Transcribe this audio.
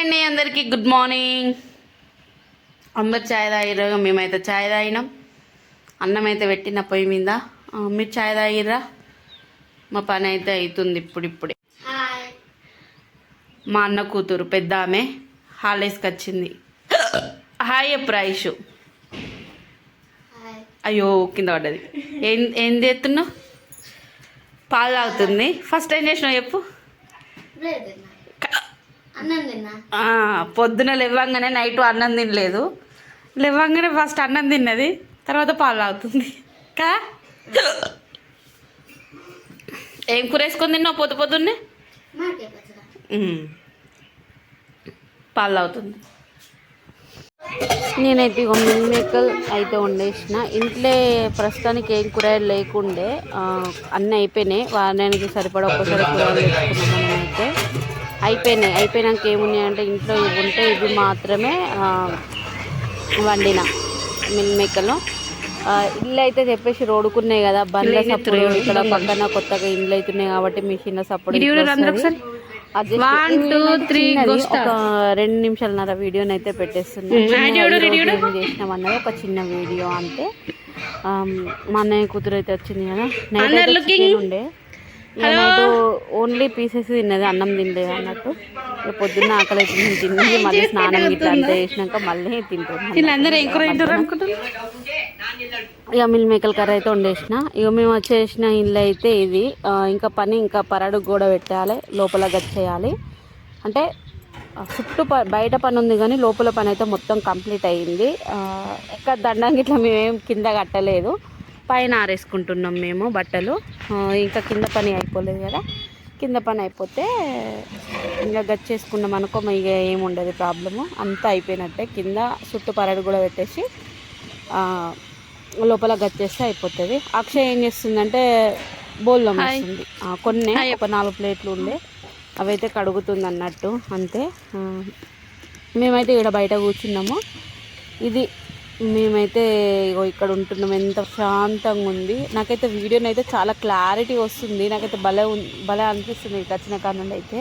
అండి అందరికీ good morning. అందరు చాయ్ తాగిర్రు మేమైతే చాయ్ తాగినాం. అన్నం అయితే పెట్టిన పొయ్యి మీద. మీరు చాయ్ తాగిర్రా? మా పని అయితే అవుతుంది ఇప్పుడు ఇప్పుడే మా అన్న కూతురు పెద్ద ఆమె హాలిడేస్కి వచ్చింది. హాయ్ చెప్పు రాయిషు. అయ్యో కింద పడ్డది. ఏం ఏం చేస్తున్నావు? పాలు తాగుతుంది. ఫస్ట్ ఏం చేసినావు చెప్పు. పొద్దున లేవంగానే నైట్ అన్నం తినలేదు. లేవంగానే ఫస్ట్ అన్నం తిన్నది తర్వాత పాలు తాగుతుంది. కదా ఏం కూర వేసుకొని తిన్నావు పొద్దు పొద్దున్నే. పాలు తాగుతుంది. నేనైతే ఇక మిల్ మేకల్ అయితే వండేసిన. ఇంట్లో ప్రస్తుతానికి ఏం కూరగాయలు లేకుండే. అన్నీ అయిపోయినాయి. వారానికి సరిపడా ఒక్కసారి కూరగాయలు తెచ్చుకున్నాం మనం అయితే. అయిపోయినాయి. అయిపోయినాక ఏమున్నాయంటే ఇంట్లో ఇవి ఉంటే ఇవి మాత్రమే వండిన మిల్ మేకలు ఇల్లు అయితే చెప్పేసి రోడ్డుకున్నాయి కదా బండ్ల సప్పుడు ఇక్కడ పక్కన కొత్తగా ఇండ్లు అవుతున్నాయి కాబట్టి మిషన్ సప్పుడు రెండు నిమిషాలన్నర వీడియోని అయితే చేసినాం అన్నది ఒక చిన్న వీడియో అంతే. మా అన్నయ్య కూతురు అయితే వచ్చింది కదా. ఉండే. నైట్ ఓన్లీ పీసెస్ తిన్నది అన్నం తినలేదు అన్నట్టు. ఇక పొద్దున్న ఆకలి అయితే తిన్నది మళ్ళీ స్నానం గిట్లా అంతా చేసినాక మళ్ళీ తింటుంది ఇక మిల్ మేకల కర్రీ అయితే వండేసిన. ఇక మేము వచ్చేసిన ఇల్లు అయితే ఇది. ఇంకా పని ఇంకా పరడు కూడా పెట్టాలి లోపల గచ్చేయాలి అంటే చుట్టూ ప- బయట పని ఉంది కానీ లోపల పని అయితే మొత్తం కంప్లీట్ అయ్యింది ఇంకా దండం ఇట్లా మేమేం కింద కట్టలేదు. పైన ఆరేసుకుంటున్నాం మేము బట్టలు. ఇంకా కింద పని అయిపోలేదు కదా. కింద పని అయిపోతే ఇంకా గచ్చేసుకున్నాం అనుకో ఇక ఏమి ఉండదు ప్రాబ్లము. అంతా అయిపోయినట్టే. కింద చుట్టూ పరడు కూడా పెట్టేసి లోపల గచ్చేస్తే అయిపోతుంది. అక్షయ్ ఏం చేస్తుందంటే బోల్లో వస్తుంది కొన్ని ఒక నాలుగు ప్లేట్లు ఉండే. అవైతే కడుగుతుంది అన్నట్టు అంతే. మేమైతే ఇక్కడ బయట కూర్చున్నాము. ఇది మేమైతే ఇగో ఇక్కడ ఉంటున్నాం. ఎంత శాంతంగా ఉంది. నాకైతే వీడియోని అయితే చాలా క్లారిటీ వస్తుంది. నాకైతే భలే భలే అనిపిస్తుంది ఇక్కడికి వచ్చిన కారణం అయితే